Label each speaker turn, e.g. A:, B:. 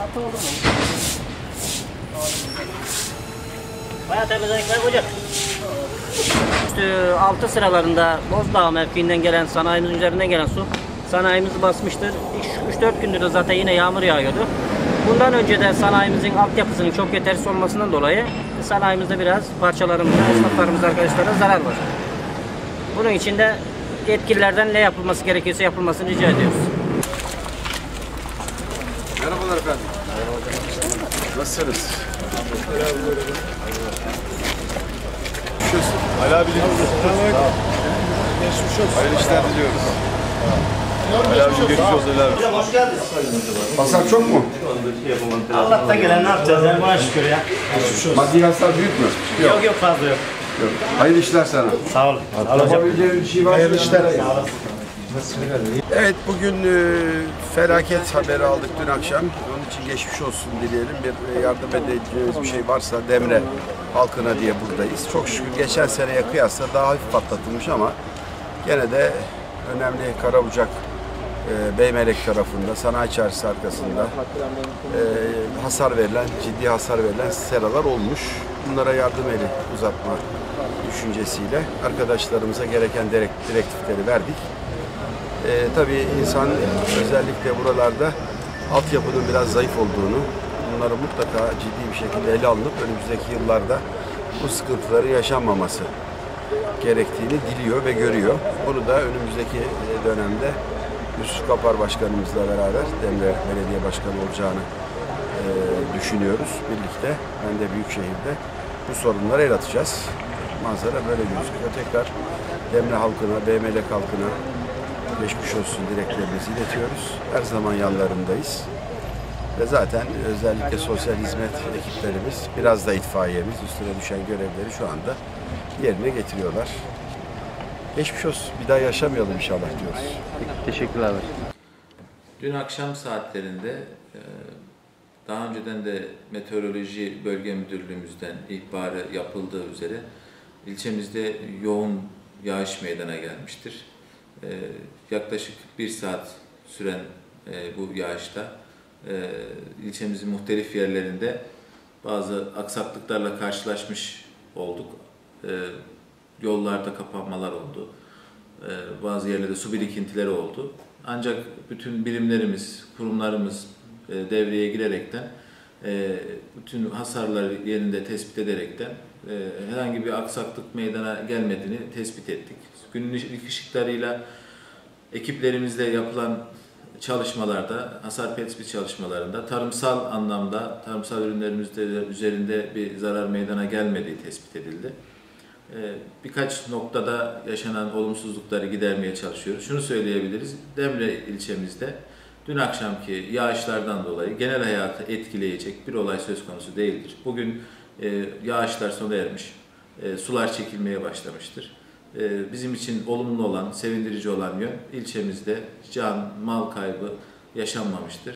A: Altı olur mu? Bayağı temizlikler olacak. Üstü altı sıralarında Bozdağ mevkiinden gelen sanayimizin üzerinden gelen su sanayimizi basmıştır. 3-4 gündür de zaten yine yağmur yağıyordu. Bundan önce de sanayimizin altyapısının çok yetersiz olmasından dolayı sanayimizde biraz parçalarımıza, esnaflarımıza, arkadaşlara zarar var. Bunun için de yetkililerden ne yapılması gerekiyorsa yapılmasını rica ediyoruz.
B: Efendim. Nasılsınız? Şusun. Ali abi Hayırlı işler diliyoruz. Ali abi geçmiş olsun Ali abi.
A: Hoş geldiniz.
B: Hasar çok mu?
A: Allah'tan gelen ne yapacağız yani buna şükür ya.
B: Maddi hasar büyük mü?
A: Yok yok fazla yok.
B: Yok. Hayırlı işler sana.
A: Sağ olun.
B: Yapabileceğin bir şey var Hayırlı işler. Evet bugün e, felaket haberi aldık dün akşam. İçin geçmiş olsun dileyelim. Bir e, yardım edeceğimiz bir şey varsa Demre halkına diye buradayız. Çok şükür geçen seneye kıyasla daha hafif patlatılmış ama gene de önemli Karabucak e, Beymelek tarafında, sanayi çarşısı arkasında e, hasar verilen, ciddi hasar verilen seralar olmuş. Bunlara yardım eli uzatma düşüncesiyle arkadaşlarımıza gereken direkt- direktifleri verdik. E, tabii insan özellikle buralarda altyapının biraz zayıf olduğunu, bunları mutlaka ciddi bir şekilde ele alınıp önümüzdeki yıllarda bu sıkıntıları yaşanmaması gerektiğini diliyor ve görüyor. Bunu da önümüzdeki e, dönemde Yusuf Kapar Başkanımızla beraber Demre Belediye Başkanı olacağını e, düşünüyoruz birlikte. Ben de Büyükşehir'de bu sorunlara el atacağız. Manzara böyle gözüküyor. Tekrar Demre halkına, BMLK halkına geçmiş olsun dileklerimizi iletiyoruz. Her zaman yanlarındayız. Ve zaten özellikle sosyal hizmet ekiplerimiz, biraz da itfaiyemiz üstüne düşen görevleri şu anda yerine getiriyorlar. Geçmiş olsun. Bir daha yaşamayalım inşallah diyoruz.
C: Teşekkürler.
D: Dün akşam saatlerinde e, daha önceden de Meteoroloji Bölge Müdürlüğümüzden ihbarı yapıldığı üzere ilçemizde yoğun yağış meydana gelmiştir. E, Yaklaşık bir saat süren e, bu yağışta e, ilçemizin muhtelif yerlerinde bazı aksaklıklarla karşılaşmış olduk. E, Yollarda kapanmalar oldu. Ee, bazı yerlerde su birikintileri oldu. Ancak bütün birimlerimiz, kurumlarımız e, devreye girerekten e, bütün hasarları yerinde tespit ederekten herhangi bir aksaklık meydana gelmediğini tespit ettik. Günlük ışıklarıyla ekiplerimizle yapılan çalışmalarda, hasar tespit çalışmalarında tarımsal anlamda, tarımsal ürünlerimizde üzerinde bir zarar meydana gelmediği tespit edildi. Ee, birkaç noktada yaşanan olumsuzlukları gidermeye çalışıyoruz. Şunu söyleyebiliriz, Demre ilçemizde dün akşamki yağışlardan dolayı genel hayatı etkileyecek bir olay söz konusu değildir. Bugün e, yağışlar sona ermiş, e, sular çekilmeye başlamıştır. E, bizim için olumlu olan, sevindirici olan yön ilçemizde can, mal kaybı yaşanmamıştır.